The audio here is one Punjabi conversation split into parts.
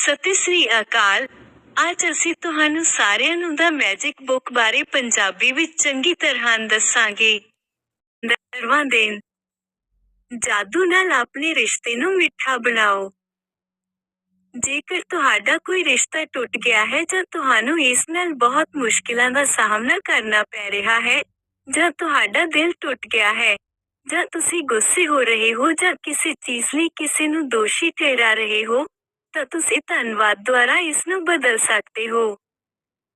ਸਤਿ ਸ੍ਰੀ ਅਕਾਲ। ਅੱਜ ਅਸੀਂ ਤੁਹਾਨੂੰ ਸਾਰਿਆਂ ਨੂੰ ਦਾ ਮੈਜਿਕ ਬੁੱਕ ਬਾਰੇ ਪੰਜਾਬੀ ਵਿੱਚ ਚੰਗੀ ਤਰ੍ਹਾਂ ਦੱਸਾਂਗੇ। ਦਰਵਾਂ ਦੇਣ ਜਾਦੂ ਨਾਲ ਆਪਣੇ ਰਿਸ਼ਤੇ ਨੂੰ ਮਿੱਠਾ ਬਣਾਓ। ਜੇਕਰ ਤੁਹਾਡਾ ਕੋਈ ਰਿਸ਼ਤਾ ਟੁੱਟ ਗਿਆ ਹੈ ਜਾਂ ਤੁਹਾਨੂੰ ਇਸ ਨਾਲ ਬਹੁਤ ਮੁਸ਼ਕਿਲਾਂ ਦਾ ਸਾਹਮਣਾ ਕਰਨਾ ਪੈ ਰਿਹਾ ਹੈ ਜਾਂ ਤੁਹਾਡਾ ਦਿਲ ਟੁੱਟ ਗਿਆ ਹੈ ਜਾਂ ਤੁਸੀਂ ਗੁੱਸੇ ਹੋ ਰਹੇ ਹੋ ਜਾਂ ਕਿਸੇ ਚੀਜ਼ ਲਈ ਕਿਸੇ ਨੂੰ ਦੋਸ਼ੀ ਠਹਿਰਾ ਰਹੇ ਹੋ ਤਾਂ ਤੁਸੀਂ ਧੰਨਵਾਦ ਦੁਆਰਾ ਇਸ ਨੂੰ ਬਦਲ ਸਕਦੇ ਹੋ।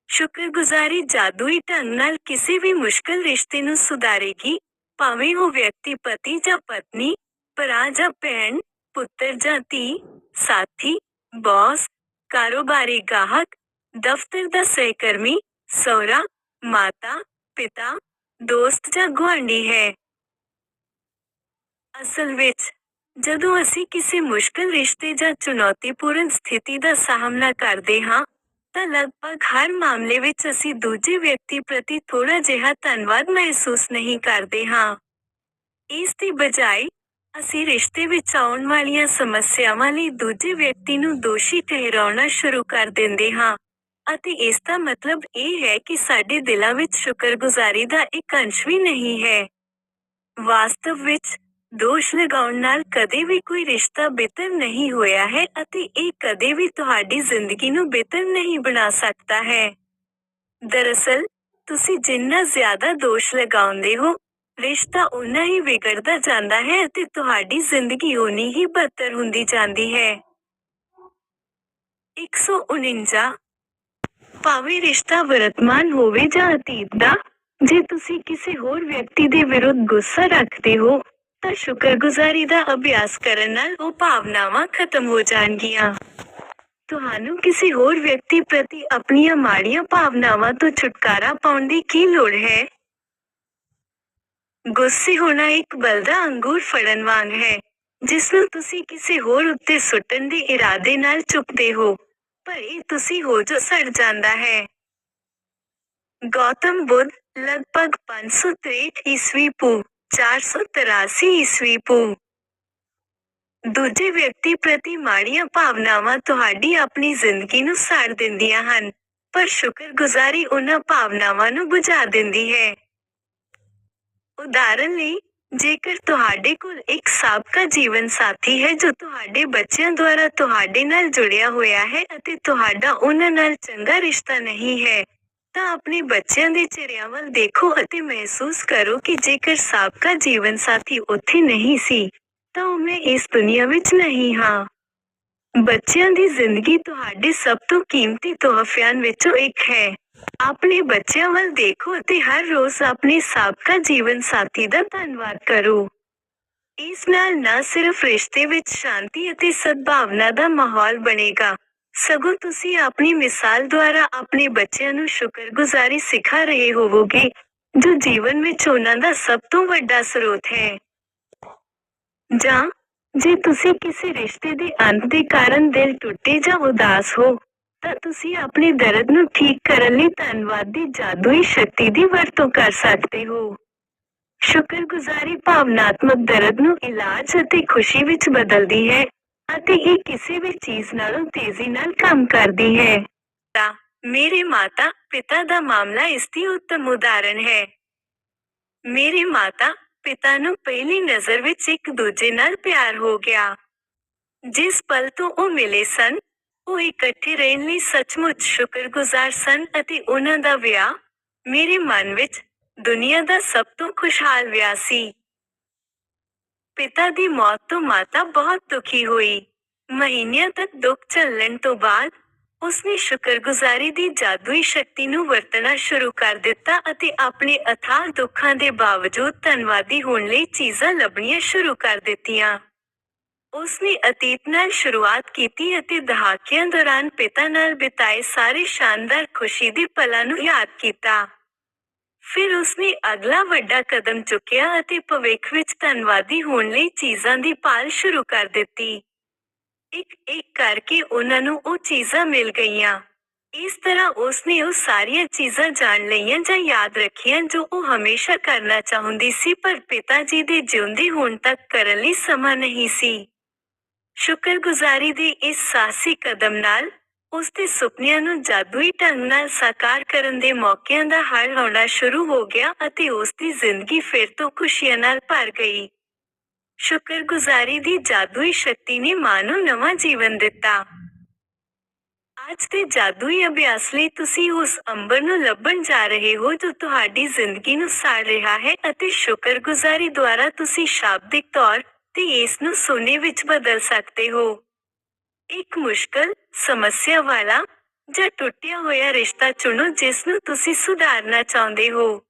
ਸ਼ੁਕਰਗੁਜ਼ਾਰੀ ਜਾਦੂਈ ਢੰਗ ਨਾਲ ਕਿਸੇ ਵੀ ਮੁਸ਼ਕਲ ਰਿਸ਼ਤੇ ਨੂੰ ਸੁਧਾਰੇਗੀ, ਭਾਵੇਂ ਉਹ ਵਿਅਕਤੀ ਪਤੀ ਜਾਂ ਪਤਨੀ, ਭਰਾ ਜਾਂ ਭੈਣ, ਪੁੱਤਰ ਜਾਂ ਧੀ, ਸਾਥੀ, ਬੌਸ, ਕਾਰੋਬਾਰੀ ਗਾਹਕ, ਦਫ਼ਤਰ ਦਾ ਸਹਿਕਰਮੀ, ਸਹੁਰਾ, ਮਾਤਾ, ਪਿਤਾ, ਦੋਸਤ ਜਾਂ ਗੁਆਂਢੀ ਹੈ। ਅਸਲ ਵਿੱਚ ਜਦੋਂ ਅਸੀਂ ਕਿਸੇ ਮੁਸ਼ਕਲ ਰਿਸ਼ਤੇ ਜਾਂ ਚੁਣੌਤੀਪੂਰਨ ਸਥਿਤੀ ਦਾ ਸਾਹਮਣਾ ਕਰਦੇ ਹਾਂ, ਤਾਂ ਲਗਭਗ ਹਰ ਮਾਮਲੇ ਵਿੱਚ ਅਸੀਂ ਦੂਜੇ ਵਿਅਕਤੀ ਪ੍ਰਤੀ ਥੋੜਾ ਜਿਹਾ ਧੰਨਵਾਦ ਮਹਿਸੂਸ ਨਹੀਂ ਕਰਦੇ ਹਾਂ। ਇਸ ਦੀ ਬਜਾਏ, ਅਸੀਂ ਰਿਸ਼ਤੇ ਵਿੱਚ ਆਉਣ ਵਾਲੀਆਂ ਸਮੱਸਿਆਵਾਂ ਲਈ ਦੂਜੇ ਵਿਅਕਤੀ ਨੂੰ ਦੋਸ਼ੀ ਠਹਿਰਾਉਣਾ ਸ਼ੁਰੂ ਕਰ ਦਿੰਦੇ ਹਾਂ ਅਤੇ ਇਸ ਦਾ ਮਤਲਬ ਇਹ ਹੈ ਕਿ ਸਾਡੇ ਦਿਲਾਂ ਵਿੱਚ ਸ਼ੁਕਰਗੁਜ਼ਾਰੀ ਦਾ ਇੱਕ ਅੰਸ਼ ਵੀ ਨਹੀਂ ਹੈ। ਵਾਸਤਵ ਵਿੱਚ ਦੋਸ਼ ਲਗਾਉਣ ਨਾਲ ਕਦੇ ਵੀ ਕੋਈ ਰਿਸ਼ਤਾ ਬਿਹਤਰ ਨਹੀਂ ਹੋਇਆ ਹੈ ਅਤੇ ਇਹ ਕਦੇ ਵੀ ਤੁਹਾਡੀ ਜ਼ਿੰਦਗੀ ਨੂੰ ਬਿਹਤਰ ਨਹੀਂ ਬਣਾ ਸਕਦਾ ਹੈ ਦਰਅਸਲ ਤੁਸੀਂ ਜਿੰਨਾ ਜ਼ਿਆਦਾ ਦੋਸ਼ ਲਗਾਉਂਦੇ ਹੋ ਰਿਸ਼ਤਾ ਉਨਾ ਹੀ ਵਿਗੜਦਾ ਜਾਂਦਾ ਹੈ ਅਤੇ ਤੁਹਾਡੀ ਜ਼ਿੰਦਗੀ ਉਨੀ ਹੀ ਬਦਤਰ ਹੁੰਦੀ ਜਾਂਦੀ ਹੈ 149 ਭਾਵੇਂ ਰਿਸ਼ਤਾ ਵਰਤਮਾਨ ਹੋਵੇ ਜਾਂ ਅਤੀਤ ਦਾ ਜੇ ਤੁਸੀਂ ਕਿਸੇ ਹੋਰ ਵਿਅਕਤੀ ਦੇ ਵਿਰੁੱਧ ਗੁੱਸਾ ਰੱਖਦੇ ਹੋ ਤਾਂ ਸ਼ੁਕਰਗੁਜ਼ਾਰੀ ਦਾ ਅਭਿਆਸ ਕਰਨ ਨਾਲ ਉਹ ਭਾਵਨਾਵਾਂ ਖਤਮ ਹੋ ਜਾਣਗੀਆਂ ਤੁਹਾਨੂੰ ਕਿਸੇ ਹੋਰ ਵਿਅਕਤੀ ਪ੍ਰਤੀ ਆਪਣੀਆਂ ਮਾੜੀਆਂ ਭਾਵਨਾਵਾਂ ਤੋਂ ਛੁਟਕਾਰਾ ਪਾਉਣ ਦੀ ਕੀ ਲੋੜ ਹੈ ਗੁੱਸੇ ਹੋਣਾ ਇੱਕ ਬਲਦਾ ਅੰਗੂਰ ਫੜਨ ਵਾਂਗ ਹੈ ਜਿਸ ਨੂੰ ਤੁਸੀਂ ਕਿਸੇ ਹੋਰ ਉੱਤੇ ਸੁੱਟਣ ਦੇ ਇਰਾਦੇ ਨਾਲ ਚੁੱਕਦੇ ਹੋ ਪਰ ਇਹ ਤੁਸੀਂ ਹੋ ਜੋ ਸੜ ਜਾਂਦਾ ਹੈ ਗੌਤਮ ਬੁੱਧ ਲਗਭਗ 563 ਈਸਵੀ ਪੂ 483 ਈਸਵੀ ਪੂ। ਦੂਜੇ ਵਿਅਕਤੀ ਪ੍ਰਤੀ ਮਾੜੀਆਂ ਭਾਵਨਾਵਾਂ ਤੁਹਾਡੀ ਆਪਣੀ ਜ਼ਿੰਦਗੀ ਨੂੰ ਸਾੜ ਦਿੰਦੀਆਂ ਹਨ, ਪਰ ਸ਼ੁਕਰਗੁਜ਼ਾਰੀ ਉਹਨਾਂ ਭਾਵਨਾਵਾਂ ਨੂੰ ਬੁਝਾ ਦਿੰਦੀ ਹੈ। ਉਦਾਹਰਨ ਲਈ, ਜੇਕਰ ਤੁਹਾਡੇ ਕੋਲ ਇੱਕ ਸਾਬਕਾ ਜੀਵਨ ਸਾਥੀ ਹੈ ਜੋ ਤੁਹਾਡੇ ਬੱਚਿਆਂ ਦੁਆਰਾ ਤੁਹਾਡੇ ਨਾਲ ਜੁੜਿਆ ਹੋਇਆ ਹੈ ਅਤੇ ਤੁਹਾਡਾ ਉਹਨਾਂ ਨਾਲ ਚੰਗਾ ਰਿਸ਼ਤਾ ਨਹੀਂ ਹੈ ਤਾਂ ਆਪਣੇ ਬੱਚਿਆਂ ਦੇ ਚਿਹਰਿਆਂ ਵੱਲ ਦੇਖੋ ਅਤੇ ਮਹਿਸੂਸ ਕਰੋ ਕਿ ਜੇਕਰ ਸਾਬਕਾ ਜੀਵਨ ਸਾਥੀ ਉੱਥੇ ਨਹੀਂ ਸੀ, ਤਾਂ ਉਹ ਮੈਂ ਇਸ ਦੁਨੀਆ ਵਿੱਚ ਨਹੀਂ ਹਾਂ। ਬੱਚਿਆਂ ਦੀ ਜ਼ਿੰਦਗੀ ਤੁਹਾਡੇ ਸਭ ਤੋਂ ਕੀਮਤੀ ਤੋਹਫਿਆਂ ਵਿੱਚੋਂ ਇੱਕ ਹੈ। ਆਪਣੇ ਬੱਚਿਆਂ ਵੱਲ ਦੇਖੋ ਅਤੇ ਹਰ ਰੋਜ਼ ਆਪਣੇ ਸਾਬਕਾ ਜੀਵਨ ਸਾਥੀ ਦਾ ਧੰਨਵਾਦ ਕਰੋ। ਇਸ ਨਾਲ ਨਾ ਸਿਰਫ ਰਿਸ਼ਤੇ ਵਿੱਚ ਸ਼ਾਂਤੀ ਅਤੇ ਸਦਭਾਵਨਾ ਦਾ ਮਾਹੌਲ ਬਣੇਗਾ ਸਗੋਂ ਤੁਸੀਂ ਆਪਣੀ ਮਿਸਾਲ ਦੁਆਰਾ ਆਪਣੇ ਬੱਚਿਆਂ ਨੂੰ ਸ਼ੁਕਰਗੁਜ਼ਾਰੀ ਸਿਖਾ ਰਹੇ ਹੋਵੋਗੇ, ਜੋ ਜੀਵਨ ਵਿੱਚ ਉਹਨਾਂ ਦਾ ਸਭ ਤੋਂ ਵੱਡਾ ਸਰੋਤ ਹੈ। ਜਾਂ ਜੇ ਤੁਸੀਂ ਕਿਸੇ ਰਿਸ਼ਤੇ ਦੇ ਅੰਤ ਦੇ ਕਾਰਨ ਦਿਲ ਟੁੱਟੇ ਜਾਂ ਉਦਾਸ ਹੋ, ਤਾਂ ਤੁਸੀਂ ਆਪਣੇ ਦਰਦ ਨੂੰ ਠੀਕ ਕਰਨ ਲਈ ਧੰਨਵਾਦ ਦੀ ਜਾਦੂਈ ਸ਼ਕਤੀ ਦੀ ਵਰਤੋਂ ਕਰ ਸਕਦੇ ਹੋ। ਸ਼ੁਕਰਗੁਜ਼ਾਰੀ ਭਾਵਨਾਤਮਕ ਦਰਦ ਨੂੰ ਇਲਾਜ ਅਤੇ ਖੁਸ਼ੀ ਵਿੱਚ ਬਦਲਦੀ ਹੈ। ਅਤੇ ਇਹ ਕਿਸੇ ਵੀ ਚੀਜ਼ ਨਾਲੋਂ ਤੇਜ਼ੀ ਨਾਲ ਕੰਮ ਕਰਦੀ ਹੈ। ਤਾਂ ਮੇਰੇ ਮਾਤਾ ਪਿਤਾ ਦਾ ਮਾਮਲਾ ਇਸ ਦੀ ਉੱਤਮ ਉਦਾਹਰਣ ਹੈ। ਮੇਰੇ ਮਾਤਾ ਪਿਤਾ ਨੂੰ ਪਹਿਲੀ ਨਜ਼ਰ ਵਿੱਚ ਇੱਕ ਦੂਜੇ ਨਾਲ ਪਿਆਰ ਹੋ ਗਿਆ। ਜਿਸ ਪਲ ਤੋਂ ਉਹ ਮਿਲੇ ਸਨ, ਉਹ ਇਕੱਠੇ ਰਹਿਣ ਲਈ ਸੱਚਮੁੱਚ ਸ਼ੁਕਰਗੁਜ਼ਾਰ ਸਨ ਅਤੇ ਉਹਨਾਂ ਦਾ ਵਿਆਹ ਮੇਰੇ ਮਨ ਵਿੱਚ ਦੁਨੀਆ ਦਾ ਸਭ ਤੋਂ ਖੁਸ਼ਹਾਲ ਵਿਆਹ ਸੀ। ਪਿਤਾ ਦੀ ਮੌਤ ਤੋਂ ਮਾਤਾ ਬਹੁਤ ਦੁਖੀ ਹੋਈ। ਮਹੀਨਿਆਂ ਤੱਕ ਦੁੱਖ ਝੱਲਣ ਤੋਂ ਬਾਅਦ ਉਸਨੇ ਸ਼ੁਕਰਗੁਜ਼ਾਰੀ ਦੀ ਜਾਦੂਈ ਸ਼ਕਤੀ ਨੂੰ ਵਰਤਣਾ ਸ਼ੁਰੂ ਕਰ ਦਿੱਤਾ ਅਤੇ ਆਪਣੇ ਅਥਾਹ ਦੁੱਖਾਂ ਦੇ ਬਾਵਜੂਦ ਧੰਨਵਾਦੀ ਹੋਣ ਲਈ ਚੀਜ਼ਾਂ ਲੱਭਣੀਆਂ ਸ਼ੁਰੂ ਕਰ ਦਿੱਤੀਆਂ। ਉਸਨੇ ਅਤੀਤ ਨਾਲ ਸ਼ੁਰੂਆਤ ਕੀਤੀ ਅਤੇ ਦਹਾਕਿਆਂ ਦੌਰਾਨ ਪਿਤਾ ਨਾਲ ਬਿਤਾਏ ਸਾਰੇ ਸ਼ਾਨਦਾਰ ਖੁਸ਼ੀ ਦੇ ਪਲਾਂ ਨੂੰ ਯਾਦ ਕੀਤਾ। ਫਿਰ ਉਸਨੇ ਅਗਲਾ ਵੱਡਾ ਕਦਮ ਚੁੱਕਿਆ ਅਤੇ ਭਵਿੱਖ ਵਿੱਚ ਧੰਨਵਾਦੀ ਹੋਣ ਲਈ ਚੀਜ਼ਾਂ ਦੀ ਭਾਲ ਸ਼ੁਰੂ ਕਰ ਦਿੱਤੀ। ਇੱਕ ਇੱਕ ਕਰਕੇ ਉਹਨਾਂ ਨੂੰ ਉਹ ਚੀਜ਼ਾਂ ਮਿਲ ਗਈਆਂ। ਇਸ ਤਰ੍ਹਾਂ ਉਸਨੇ ਉਹ ਸਾਰੀਆਂ ਚੀਜ਼ਾਂ ਜਾਣ ਲਈਆਂ ਜਾਂ ਯਾਦ ਰੱਖੀਆਂ ਜੋ ਉਹ ਹਮੇਸ਼ਾ ਕਰਨਾ ਚਾਹੁੰਦੀ ਸੀ, ਪਰ ਪਿਤਾ ਜੀ ਦੇ ਜਿਉਂਦੇ ਹੋਣ ਤੱਕ ਕਰਨ ਲਈ ਸਮਾਂ ਨਹੀਂ ਸੀ। ਸ਼ੁਕਰਗੁਜ਼ਾਰੀ ਦੇ ਇਸ ਸਾਹਸੀ ਕਦਮ ਨਾਲ ਉਸ ਦੇ ਸੁਪਨਿਆਂ ਨੂੰ ਜਾਦੂਈ ਢੰਗ ਨਾਲ ਸਾਕਾਰ ਕਰਨ ਦੇ ਮੌਕਿਆਂ ਦਾ ਹੜ ਆਉਣਾ ਸ਼ੁਰੂ ਹੋ ਗਿਆ ਅਤੇ ਉਸ ਦੀ ਜ਼ਿੰਦਗੀ ਫਿਰ ਤੋਂ ਖੁਸ਼ੀਆਂ ਨਾਲ ਭਰ ਗਈ। ਸ਼ੁਕਰਗੁਜ਼ਾਰੀ ਦੀ ਜਾਦੂਈ ਸ਼ਕਤੀ ਨੇ ਮਾਂ ਨੂੰ ਨਵਾਂ ਜੀਵਨ ਦਿੱਤਾ। ਅੱਜ ਦੇ ਜਾਦੂਈ ਅਭਿਆਸ ਲਈ ਤੁਸੀਂ ਉਸ ਅੰਬਰ ਨੂੰ ਲੱਭਣ ਜਾ ਰਹੇ ਹੋ ਜੋ ਤੁਹਾਡੀ ਜ਼ਿੰਦਗੀ ਨੂੰ ਸਾੜ ਰਿਹਾ ਹੈ ਅਤੇ ਸ਼ੁਕਰਗੁਜ਼ਾਰੀ ਦੁਆਰਾ ਤੁਸੀਂ ਸ਼ਾਬਦਿਕ ਤੌਰ ਤੇ ਇਸ ਨੂੰ ਸੋਨੇ ਵਿੱਚ ਬਦਲ ਸਕਦੇ ਹੋ। ਇੱਕ ਮੁਸ਼ਕਲ ਸਮੱਸਿਆ ਵਾਲਾ ਜਾਂ ਟੁੱਟਿਆ ਹੋਇਆ ਰਿਸ਼ਤਾ ਚੁਣੋ ਜਿਸ ਨੂੰ ਤੁਸੀਂ ਸੁਧਾਰਨਾ ਚਾਹੁੰਦੇ ਹੋ।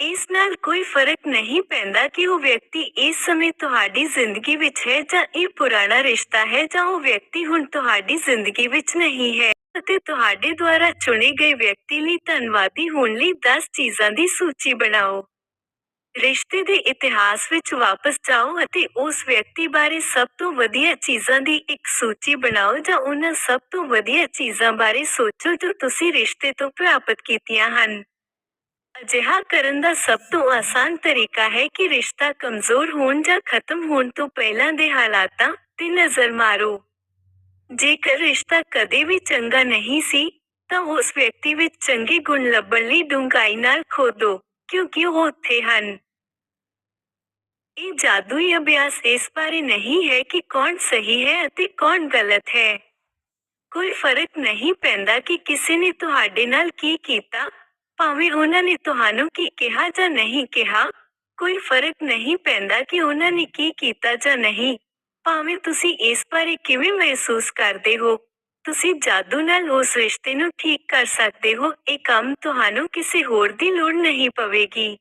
ਇਸ ਨਾਲ ਕੋਈ ਫ਼ਰਕ ਨਹੀਂ ਪੈਂਦਾ ਕਿ ਉਹ ਵਿਅਕਤੀ ਇਸ ਸਮੇਂ ਤੁਹਾਡੀ ਜ਼ਿੰਦਗੀ ਵਿੱਚ ਹੈ ਜਾਂ ਇਹ ਪੁਰਾਣਾ ਰਿਸ਼ਤਾ ਹੈ ਜਾਂ ਉਹ ਵਿਅਕਤੀ ਹੁਣ ਤੁਹਾਡੀ ਜ਼ਿੰਦਗੀ ਵਿੱਚ ਨਹੀਂ ਹੈ ਅਤੇ ਤੁਹਾਡੇ ਦੁਆਰਾ ਚੁਣੇ ਗਏ ਵਿਅਕਤੀ ਲਈ ਧੰਨਵਾਦੀ ਹੋਣ ਲਈ 10 ਚੀਜ਼ਾਂ ਦੀ ਸੂਚੀ ਬਣਾਓ। ਰਿਸ਼ਤੇ ਦੇ ਇਤਿਹਾਸ ਵਿੱਚ ਵਾਪਸ ਜਾਓ ਅਤੇ ਉਸ ਵਿਅਕਤੀ ਬਾਰੇ ਸਭ ਤੋਂ ਵਧੀਆ ਚੀਜ਼ਾਂ ਦੀ ਇੱਕ ਸੂਚੀ ਬਣਾਓ ਜਾਂ ਉਹਨਾਂ ਸਭ ਤੋਂ ਵਧੀਆ ਚੀਜ਼ਾਂ ਬਾਰੇ ਸੋਚੋ ਜੋ ਤੁਸੀਂ ਰਿਸ਼ਤੇ ਤੋਂ ਪ੍ਰਾਪਤ ਕੀਤੀਆਂ ਹਨ। ਅਜਿਹਾ ਕਰਨ ਦਾ ਸਭ ਤੋਂ ਆਸਾਨ ਤਰੀਕਾ ਹੈ ਕਿ ਰਿਸ਼ਤਾ ਕਮਜ਼ੋਰ ਹੋਣ ਜਾਂ ਖਤਮ ਹੋਣ ਤੋਂ ਪਹਿਲਾਂ ਦੇ ਹਾਲਾਤਾਂ ਤੇ ਨਜ਼ਰ ਮਾਰੋ। ਜੇਕਰ ਰਿਸ਼ਤਾ ਕਦੇ ਵੀ ਚੰਗਾ ਨਹੀਂ ਸੀ, ਤਾਂ ਉਸ ਵਿਅਕਤੀ ਵਿੱਚ ਚੰਗੇ ਗੁਣ ਲੱਭਣ ਲਈ ਡੂੰਘਾਈ ਨਾਲ ਖੋਦੋ, ਕਿਉਂਕਿ ਉਹ ਉੱਥੇ ਹਨ। ਇਹ ਜਾਦੂਈ ਅਭਿਆਸ ਇਸ ਬਾਰੇ ਨਹੀਂ ਹੈ ਕਿ ਕੌਣ ਸਹੀ ਹੈ ਅਤੇ ਕੌਣ ਗਲਤ ਹੈ ਕੋਈ ਫ਼ਰਕ ਨਹੀਂ ਪੈਂਦਾ ਕਿ ਕਿਸੇ ਨੇ ਤੁਹਾਡੇ ਨਾਲ ਕੀ ਕੀਤਾ ਭਾਵੇਂ ਉਹਨਾਂ ਨੇ ਤੁਹਾਨੂੰ ਕੀ ਕਿਹਾ ਜਾਂ ਨਹੀਂ ਕਿਹਾ ਕੋਈ ਫ਼ਰਕ ਨਹੀਂ ਪੈਂਦਾ ਕਿ ਉਹਨਾਂ ਨੇ ਕੀ ਕੀਤਾ ਜਾਂ ਨਹੀਂ ਭਾਵੇਂ ਤੁਸੀਂ ਇਸ ਬਾਰੇ ਕਿਵੇਂ ਮਹਿਸੂਸ ਕਰਦੇ ਹੋ ਤੁਸੀਂ ਜਾਦੂ ਨਾਲ ਉਸ ਰਿਸ਼ਤੇ ਨੂੰ ਠੀਕ ਕਰ ਸਕਦੇ ਹੋ ਇਹ ਕੰਮ ਤੁਹਾਨੂੰ ਕਿਸੇ ਹੋਰ ਦੀ ਲੋੜ ਨਹੀਂ ਪਵੇਗੀ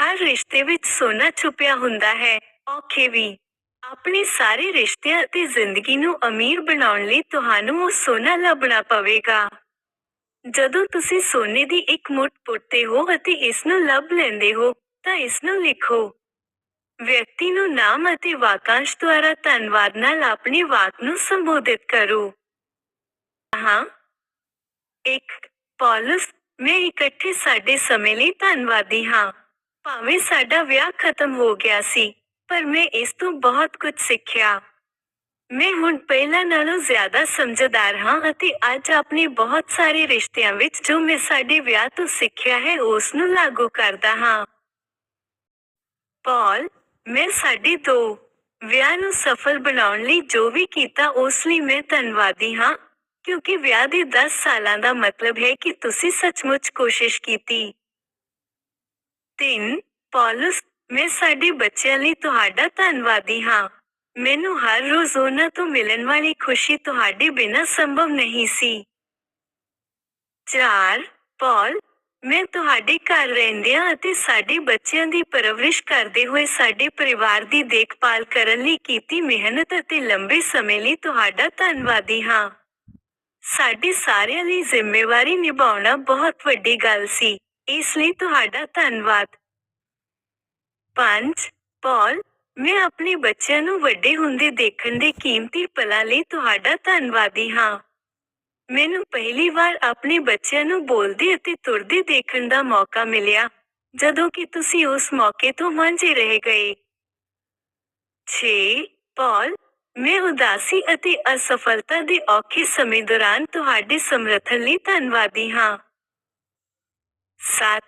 ਹਰ ਰਿਸ਼ਤੇ ਵਿੱਚ ਸੋਨਾ ਛੁਪਿਆ ਹੁੰਦਾ ਹੈ। ਔਖੇ ਵੀ। ਆਪਣੇ ਸਾਰੇ ਰਿਸ਼ਤਿਆਂ ਅਤੇ ਜ਼ਿੰਦਗੀ ਨੂੰ ਅਮੀਰ ਬਣਾਉਣ ਲਈ ਤੁਹਾਨੂੰ ਉਹ ਸੋਨਾ ਲੱਭਣਾ ਪਵੇਗਾ। ਜਦੋਂ ਤੁਸੀਂ ਸੋਨੇ ਦੀ ਇੱਕ ਮੁੱਠ ਪੁੱਟਦੇ ਹੋ ਅਤੇ ਇਸ ਨੂੰ ਲੱਭ ਲੈਂਦੇ ਹੋ, ਤਾਂ ਇਸ ਨੂੰ ਲਿਖੋ। ਵਿਅਕਤੀ ਨੂੰ ਨਾਮ ਅਤੇ ਵਾਕਾਂਸ਼ ਦੁਆਰਾ ਧੰਨਵਾਦ ਨਾਲ ਆਪਣੀ ਵਾਕ ਨੂੰ ਸੰਬੋਧਿਤ ਕਰੋ। ਹਾਂ। ਇੱਕ, ਪੌਲਸ, ਮੈਂ ਇਕੱਠੇ ਸਾਡੇ ਸਮੇਂ ਲਈ ਧੰਨਵਾਦੀ ਹਾਂ। ਭਾਵੇਂ ਸਾਡਾ ਵਿਆਹ ਖਤਮ ਹੋ ਗਿਆ ਸੀ, ਪਰ ਮੈਂ ਇਸ ਤੋਂ ਬਹੁਤ ਕੁਝ ਸਿੱਖਿਆ। ਮੈਂ ਹੁਣ ਪਹਿਲਾਂ ਨਾਲੋਂ ਜ਼ਿਆਦਾ ਸਮਝਦਾਰ ਹਾਂ ਅਤੇ ਅੱਜ ਆਪਣੇ ਬਹੁਤ ਸਾਰੇ ਰਿਸ਼ਤਿਆਂ ਵਿੱਚ ਜੋ ਮੈਂ ਸਾਡੇ ਵਿਆਹ ਤੋਂ ਸਿੱਖਿਆ ਹੈ ਉਸ ਨੂੰ ਲਾਗੂ ਕਰਦਾ ਹਾਂ। ਪੌਲ, ਮੈਂ ਸਾਡੇ ਦੋ, ਵਿਆਹ ਨੂੰ ਸਫਲ ਬਣਾਉਣ ਲਈ ਜੋ ਵੀ ਕੀਤਾ, ਉਸ ਲਈ ਮੈਂ ਧੰਨਵਾਦੀ ਹਾਂ, ਕਿਉਂਕਿ ਵਿਆਹ ਦੇ 10 ਸਾਲਾਂ ਦਾ ਮਤਲਬ ਹੈ ਕਿ ਤੁਸੀਂ ਸੱਚਮੁੱਚ ਕੋਸ਼ਿਸ਼ ਕੀਤੀ। 3 ਪੌਲਸ ਮੈਂ ਸਾਡੇ ਬੱਚਿਆਂ ਲਈ ਤੁਹਾਡਾ ਧੰਨਵਾਦੀ ਹਾਂ। ਮੈਨੂੰ ਹਰ ਰੋਜ਼ ਉਹਨਾਂ ਤੋਂ ਮਿਲਣ ਵਾਲੀ ਖੁਸ਼ੀ ਤੁਹਾਡੇ ਬਿਨਾਂ ਸੰਭਵ ਨਹੀਂ ਸੀ। 4 ਪੌਲ ਮੈਂ ਤੁਹਾਡੇ ਘਰ ਰਹਿੰਦਿਆਂ ਅਤੇ ਸਾਡੇ ਬੱਚਿਆਂ ਦੀ ਪਰਵਰਿਸ਼ ਕਰਦੇ ਹੋਏ ਸਾਡੇ ਪਰਿਵਾਰ ਦੀ ਦੇਖਭਾਲ ਕਰਨ ਲਈ ਕੀਤੀ ਮਿਹਨਤ ਅਤੇ ਲੰਬੇ ਸਮੇਂ ਲਈ ਤੁਹਾਡਾ ਧੰਨਵਾਦੀ ਹਾਂ। ਸਾਡੀ ਸਾਰਿਆਂ ਲਈ ਜ਼ਿੰਮੇਵਾਰੀ ਨਿਭਾਉਣਾ ਬਹੁਤ ਵੱਡੀ ਗੱਲ ਸੀ। ਇਸ ਲਈ ਤੁਹਾਡਾ ਧੰਨਵਾਦ। 5 ਪੌਲ, ਮੈਂ ਆਪਣੇ ਬੱਚਿਆਂ ਨੂੰ ਵੱਡੇ ਹੁੰਦੇ ਦੇਖਣ ਦੇ ਕੀਮਤੀ ਪਲਾਂ ਲਈ ਤੁਹਾਡਾ ਧੰਨਵਾਦੀ ਹਾਂ। ਮੈਨੂੰ ਪਹਿਲੀ ਵਾਰ ਆਪਣੇ ਬੱਚਿਆਂ ਨੂੰ ਬੋਲਦੇ ਅਤੇ ਤੁਰਦੇ ਦੇਖਣ ਦਾ ਮੌਕਾ ਮਿਲਿਆ, ਜਦੋਂ ਕਿ ਤੁਸੀਂ ਉਸ ਮੌਕੇ ਤੋਂ ਵਾਂਝੇ ਰਹਿ ਗਏ। 6 ਪੌਲ, ਮੈਂ ਉਦਾਸੀ ਅਤੇ ਅਸਫਲਤਾ ਦੇ ਔਖੇ ਸਮੇਂ ਦੌਰਾਨ ਤੁਹਾਡੇ ਸਮਰਥਨ ਲਈ ਧੰਨਵਾਦੀ ਹਾਂ। 7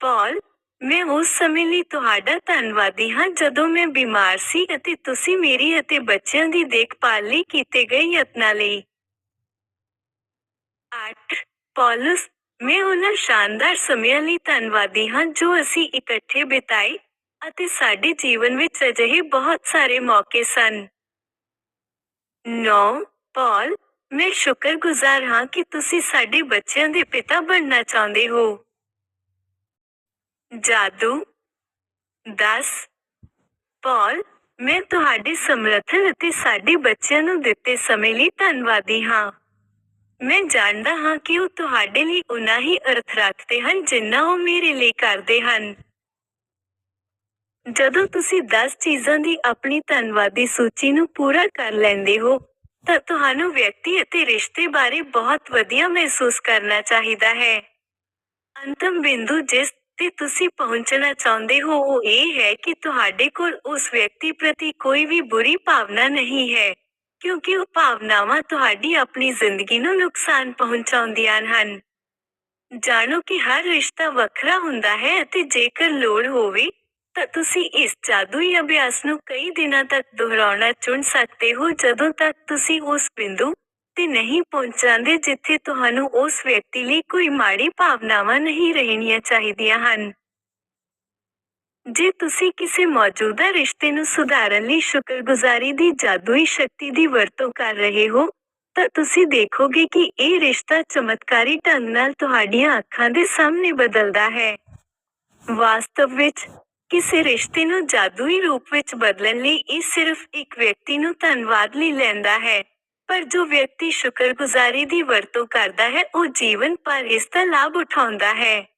ਪੌਲ ਮੈਂ ਉਸ ਸਮੇਂ ਲਈ ਤੁਹਾਡਾ ਧੰਨਵਾਦੀ ਹਾਂ ਜਦੋਂ ਮੈਂ ਬਿਮਾਰ ਸੀ ਅਤੇ ਤੁਸੀਂ ਮੇਰੀ ਅਤੇ ਬੱਚਿਆਂ ਦੀ ਦੇਖਭਾਲ ਲਈ ਕੀਤੇ ਗਏ ਯਤਨਾਂ ਲਈ 8 ਪੌਲਸ ਮੈਂ ਉਹਨਾਂ ਸ਼ਾਨਦਾਰ ਸਮਿਆਂ ਲਈ ਧੰਨਵਾਦੀ ਹਾਂ ਜੋ ਅਸੀਂ ਇਕੱਠੇ ਬਿਤਾਏ ਅਤੇ ਸਾਡੇ ਜੀਵਨ ਵਿੱਚ ਅਜਿਹੇ ਬਹੁਤ ਸਾਰੇ ਮੌਕੇ ਸਨ 9 ਪੌਲ ਮੈਂ ਸ਼ੁਕਰਗੁਜ਼ਾਰ ਹਾਂ ਕਿ ਤੁਸੀਂ ਸਾਡੇ ਬੱਚਿਆਂ ਦੇ ਪਿਤਾ ਬਣਨਾ ਚਾਹੁੰਦੇ ਹੋ ਜਾਦੂ 10 ਪੌਲ, ਮੈਂ ਤੁਹਾਡੇ ਸਮਰਥਨ ਅਤੇ ਸਾਡੇ ਬੱਚਿਆਂ ਨੂੰ ਦਿੱਤੇ ਸਮੇਂ ਲਈ ਧੰਨਵਾਦੀ ਹਾਂ। ਮੈਂ ਜਾਣਦਾ ਹਾਂ ਕਿ ਉਹ ਤੁਹਾਡੇ ਲਈ ਉਨਾ ਹੀ ਅਰਥ ਰੱਖਦੇ ਹਨ ਜਿੰਨਾ ਉਹ ਮੇਰੇ ਲਈ ਕਰਦੇ ਹਨ। ਜਦੋਂ ਤੁਸੀਂ 10 ਚੀਜ਼ਾਂ ਦੀ ਆਪਣੀ ਧੰਨਵਾਦੀ ਸੂਚੀ ਨੂੰ ਪੂਰਾ ਕਰ ਲੈਂਦੇ ਹੋ, ਤਾਂ ਤੁਹਾਨੂੰ ਵਿਅਕਤੀ ਅਤੇ ਰਿਸ਼ਤੇ ਬਾਰੇ ਬਹੁਤ ਵਧੀਆ ਮਹਿਸੂਸ ਕਰਨਾ ਚਾਹੀਦਾ ਹੈ। ਅੰਤਮ ਬਿੰਦੂ ਜਿਸ ਜਿੱਥੇ ਤੁਸੀਂ ਪਹੁੰਚਣਾ ਚਾਹੁੰਦੇ ਹੋ, ਉਹ ਇਹ ਹੈ ਕਿ ਤੁਹਾਡੇ ਕੋਲ ਉਸ ਵਿਅਕਤੀ ਪ੍ਰਤੀ ਕੋਈ ਵੀ ਬੁਰੀ ਭਾਵਨਾ ਨਹੀਂ ਹੈ, ਕਿਉਂਕਿ ਉਹ ਭਾਵਨਾਵਾਂ ਤੁਹਾਡੀ ਆਪਣੀ ਜ਼ਿੰਦਗੀ ਨੂੰ ਨੁਕਸਾਨ ਪਹੁੰਚਾਉਂਦੀਆਂ ਹਨ। ਜਾਣੋ ਕਿ ਹਰ ਰਿਸ਼ਤਾ ਵੱਖਰਾ ਹੁੰਦਾ ਹੈ ਅਤੇ ਜੇਕਰ ਲੋੜ ਹੋਵੇ, ਤਾਂ ਤੁਸੀਂ ਇਸ ਜਾਦੂਈ ਅਭਿਆਸ ਨੂੰ ਕਈ ਦਿਨਾਂ ਤੱਕ ਦੁਹਰਾਉਣਾ ਚੁਣ ਸਕਦੇ ਹੋ, ਜਦੋਂ ਤੱਕ ਤੁਸੀਂ ਉਸ ਬਿੰਦੂ ਤੇ ਨਹੀਂ ਪਹੁੰਚਾਂਦੇ ਜਿੱਥੇ ਤੁਹਾਨੂੰ ਉਸ ਵਿਅਕਤੀ ਲਈ ਕੋਈ ਮਾੜੀ ਭਾਵਨਾਵਾਂ ਨਹੀਂ ਰਹਿਣੀਆਂ ਚਾਹੀਦੀਆਂ ਹਨ। ਜੇ ਤੁਸੀਂ ਕਿਸੇ ਮੌਜੂਦਾ ਰਿਸ਼ਤੇ ਨੂੰ ਸੁਧਾਰਨ ਲਈ ਸ਼ੁਕਰਗੁਜ਼ਾਰੀ ਦੀ ਜਾਦੂਈ ਸ਼ਕਤੀ ਦੀ ਵਰਤੋਂ ਕਰ ਰਹੇ ਹੋ, ਤਾਂ ਤੁਸੀਂ ਦੇਖੋਗੇ ਕਿ ਇਹ ਰਿਸ਼ਤਾ ਚਮਤਕਾਰੀ ਢੰਗ ਨਾਲ ਤੁਹਾਡੀਆਂ ਅੱਖਾਂ ਦੇ ਸਾਹਮਣੇ ਬਦਲਦਾ ਹੈ। ਵਾਸਤਵ ਵਿੱਚ, ਕਿਸੇ ਰਿਸ਼ਤੇ ਨੂੰ ਜਾਦੂਈ ਰੂਪ ਵਿੱਚ ਬਦਲਣ ਲਈ ਇਹ ਸਿਰਫ ਇੱਕ ਵਿਅਕਤੀ ਨੂੰ ਧੰਨਵਾਦ ਲਈ ਲੈਂਦਾ ਹੈ। ਪਰ ਜੋ ਵਿਅਕਤੀ ਸ਼ੁਕਰਗੁਜ਼ਾਰੀ ਦੀ ਵਰਤੋਂ ਕਰਦਾ ਹੈ, ਉਹ ਜੀਵਨ ਭਰ ਇਸ ਦਾ ਲਾਭ ਉਠਾਉਂਦਾ ਹੈ।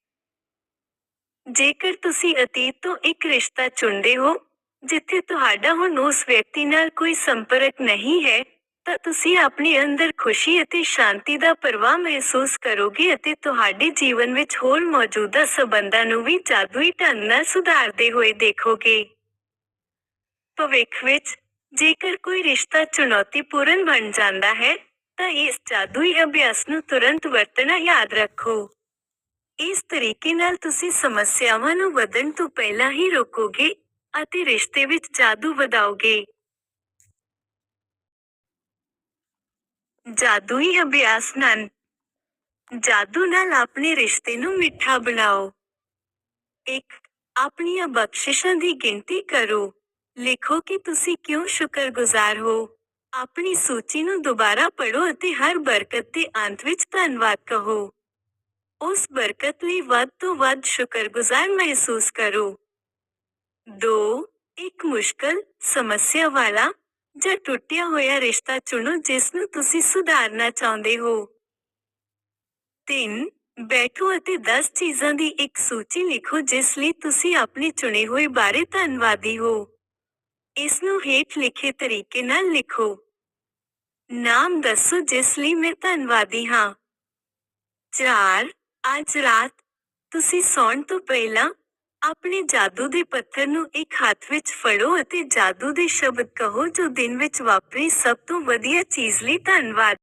ਜੇਕਰ ਤੁਸੀਂ ਅਤੀਤ ਤੋਂ ਇੱਕ ਰਿਸ਼ਤਾ ਚੁਣਦੇ ਹੋ, ਜਿੱਥੇ ਤੁਹਾਡਾ ਹੁਣ ਉਸ ਵਿਅਕਤੀ ਨਾਲ ਕੋਈ ਸੰਪਰਕ ਨਹੀਂ ਹੈ, ਤਾਂ ਤੁਸੀਂ ਆਪਣੇ ਅੰਦਰ ਖੁਸ਼ੀ ਅਤੇ ਸ਼ਾਂਤੀ ਦਾ ਪ੍ਰਵਾਹ ਮਹਿਸੂਸ ਕਰੋਗੇ ਅਤੇ ਤੁਹਾਡੇ ਜੀਵਨ ਵਿੱਚ ਹੋਰ ਮੌਜੂਦਾ ਸਬੰਧਾਂ ਨੂੰ ਵੀ ਜਾਦੂਈ ਢੰਗ ਨਾਲ ਸੁਧਾਰਦੇ ਹੋਏ ਦੇਖੋਗੇ। ਭਵਿੱਖ ਵਿੱਚ ਜੇਕਰ ਕੋਈ ਰਿਸ਼ਤਾ ਚੁਣੌਤੀਪੂਰਨ ਬਣ ਜਾਂਦਾ ਹੈ, ਤਾਂ ਇਸ ਜਾਦੂਈ ਅਭਿਆਸ ਨੂੰ ਤੁਰੰਤ ਵਰਤਣਾ ਯਾਦ ਰੱਖੋ। ਇਸ ਤਰੀਕੇ ਨਾਲ ਤੁਸੀਂ ਸਮੱਸਿਆਵਾਂ ਨੂੰ ਵਧਣ ਤੋਂ ਪਹਿਲਾਂ ਹੀ ਰੋਕੋਗੇ ਅਤੇ ਰਿਸ਼ਤੇ ਵਿੱਚ ਜਾਦੂ ਵਧਾਓਗੇ। ਜਾਦੂਈ ਅਭਿਆਸ ਨਾਲ ਜਾਦੂ ਨਾਲ ਆਪਣੇ ਰਿਸ਼ਤੇ ਨੂੰ ਮਿੱਠਾ ਬਣਾਓ। 1 ਆਪਣੀਆਂ ਬਖਸ਼ਿਸ਼ਾਂ ਦੀ ਗਿਣਤੀ ਕਰੋ। ਲਿਖੋ ਕਿ ਤੁਸੀਂ ਕਿਉਂ ਸ਼ੁਕਰਗੁਜ਼ਾਰ ਹੋ? ਆਪਣੀ ਸੂਚੀ ਨੂੰ ਦੁਬਾਰਾ ਪੜ੍ਹੋ ਅਤੇ ਹਰ ਬਰਕਤ ਦੇ ਅੰਤ ਵਿੱਚ ਧੰਨਵਾਦ ਕਹੋ। ਉਸ ਬਰਕਤ ਲਈ ਵੱਧ ਤੋਂ ਵੱਧ ਸ਼ੁਕਰਗੁਜ਼ਾਰ ਮਹਿਸੂਸ ਕਰੋ। 2 ਇੱਕ ਮੁਸ਼ਕਲ, ਸਮੱਸਿਆ ਵਾਲਾ ਜਾਂ ਟੁੱਟਿਆ ਹੋਇਆ ਰਿਸ਼ਤਾ ਚੁਣੋ ਜਿਸ ਨੂੰ ਤੁਸੀਂ ਸੁਧਾਰਨਾ ਚਾਹੁੰਦੇ ਹੋ। 3 ਬੈਠੋ ਅਤੇ 10 ਚੀਜ਼ਾਂ ਦੀ ਇੱਕ ਸੂਚੀ ਲਿਖੋ ਜਿਸ ਲਈ ਤੁਸੀਂ ਆਪਣੇ ਚੁਣੇ ਹੋਏ ਬਾਰੇ ਧੰਨਵਾਦੀ ਹੋ। ਇਸ ਨੂੰ ਹੇਠ ਲਿਖੇ ਤਰੀਕੇ ਨਾਲ ਲਿਖੋ। ਨਾਮ ਦੱਸੋ, ਜਿਸ ਲਈ ਮੈਂ ਧੰਨਵਾਦੀ ਹਾਂ। 4 ਅੱਜ ਰਾਤ ਤੁਸੀਂ ਸੌਣ ਤੋਂ ਪਹਿਲਾਂ ਆਪਣੇ ਜਾਦੂ ਦੇ ਪੱਥਰ ਨੂੰ ਇੱਕ ਹੱਥ ਵਿੱਚ ਫੜੋ ਅਤੇ ਜਾਦੂ ਦੇ ਸ਼ਬਦ ਕਹੋ ਜੋ ਦਿਨ ਵਿੱਚ ਵਾਪਰੀ ਸਭ ਤੋਂ ਵਧੀਆ ਚੀਜ਼ ਲਈ ਧੰਨਵਾਦ।